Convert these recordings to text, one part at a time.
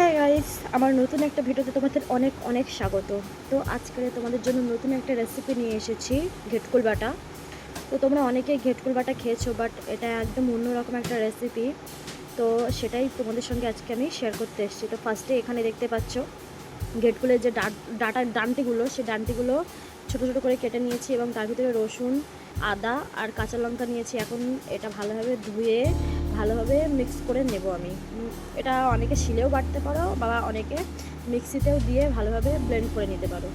হ্যাঁ গাইস আমার নতুন একটা ভিডিওতে তোমাদের অনেক অনেক স্বাগত। তো আজকে তোমাদের জন্য নতুন একটা রেসিপি নিয়ে এসেছি, ঘেটকুল বাটা। তো তোমরা অনেকেই ঘেটকুল বাটা খেয়েছো বাট এটা একদম অন্যরকম একটা রেসিপি তো সেটাই তোমাদের সঙ্গে আজকে আমি শেয়ার করতে এসেছি। তো ফার্স্টে এখানে দেখতে পাচ্ছ, ঘেটকুলের যে ডাট- ডাটার ডান্টিগুলো, সেই ডান্টিগুলো ছোটো ছোটো করে কেটে নিয়েছি এবং তার ভিতরে রসুন, আদা আর কাঁচা লঙ্কা নিয়েছি। এখন এটা ভালোভাবে ধুয়ে ভালোভাবে মিক্স করে নেব আমি। এটা অনেকে শিলেও বাটতে পারো বা অনেকে মিক্সিতেও দিয়ে ভালোভাবে ব্লেন্ড করে নিতে পারো।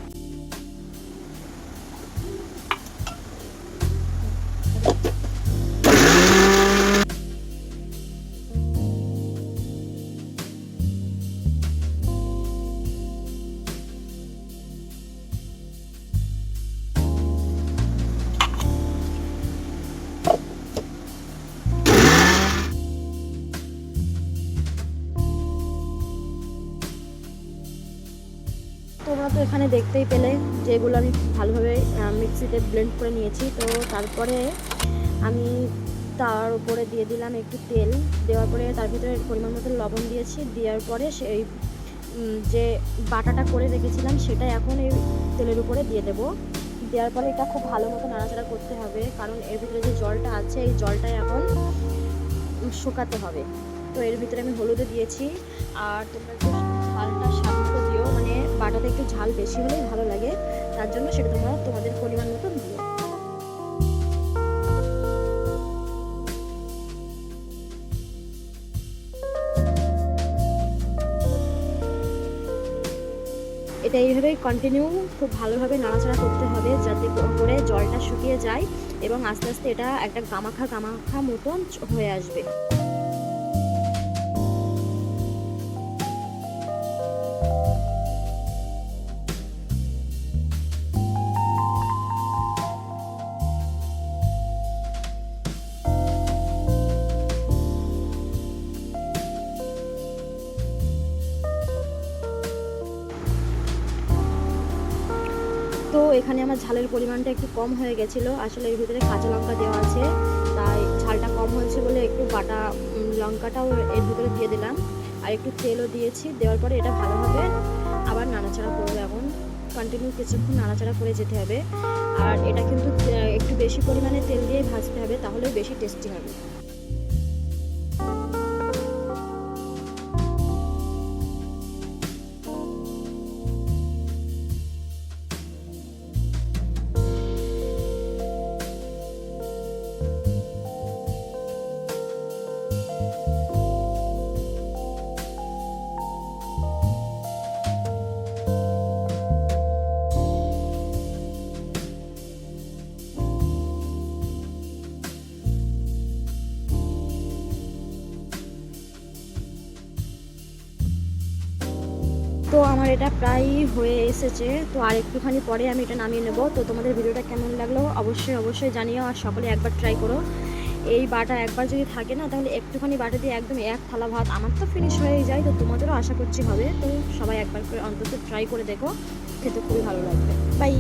তোমরা তো এখানে দেখতেই পেলে যেগুলো আমি ভালোভাবে মিক্সিতে ব্লেন্ড করে নিয়েছি। তো তারপরে আমি তার উপরে দিয়ে দিলাম একটু তেল। দেওয়ার পরে তার ভিতরে পরিমাণ মতো লবণ দিয়েছি। দেওয়ার পরে সেই যে বাটাটা করে রেখেছিলাম সেটা এখন এই তেলের উপরে দিয়ে দেব। দেওয়ার পরে এটা খুব ভালো মতো নাড়াচাড়া করতে হবে, কারণ এর ভিতরে যে জলটা আছে, এই জলটা এখন শুকাতে হবে। তো এর ভিতরে আমি হলুদে দিয়েছি। আর তোমরা একটু ঝালটা স্বাদ মতো দিও মানে বাটাতে একটু ঝাল বেশি হলেই ভালো লাগে। তার জন্য সেটা তোমরা তোমাদের পরিমাণ মতো দিও। এটা এইভাবেই কন্টিনিউ খুব ভালোভাবে নাড়াচাড়া করতে হবে যাতে করে জলটা শুকিয়ে যায় এবং আস্তে আস্তে এটা একটা গামাখা গামাখা মতন হয়ে আসবে। তো এখানে আমার ঝালের পরিমাণটা একটু কম হয়ে গেছিল। আসলে এর ভিতরে কাঁচা লঙ্কা দেওয়া আছে, তাই ঝালটা কম হয়েছে বলে একটু বাটা লঙ্কাটাও এর ভিতরে দিয়ে দিলাম। আর একটু তেলও দিয়েছি, দেওয়ার পরে এটা ভালোভাবে আবার নাড়াচাড়া করব এখন। কন্টিনিউ কিছুক্ষণ নাড়াচাড়া করে যেতে হবে। আর এটা কিন্তু একটু বেশি পরিমাণে তেল দিয়ে ভাজতে হবে তাহলে বেশি টেস্টি হবে। তো আমার এটা প্রায় হয়ে এসেছে। তো আর একটুখানি পরে আমি এটা নামিয়ে নেব। তো তোমাদের ভিডিওটা কেমন লাগল অবশ্যই অবশ্যই জানিও আর সকলে একবার ট্রাই করো। এই বাটা একবার যদি থাকে না, তাহলে একটুখানি বাটা দিয়ে একদম এক থালা ভাত আমার তো ফিনিশ হয়ে যায়। তো তোমাদেরও আশা করছি হবে। তো সবাই একবার করে অন্তত ট্রাই করে দেখো। খেতে খুবই ভালো লাগবে। বাই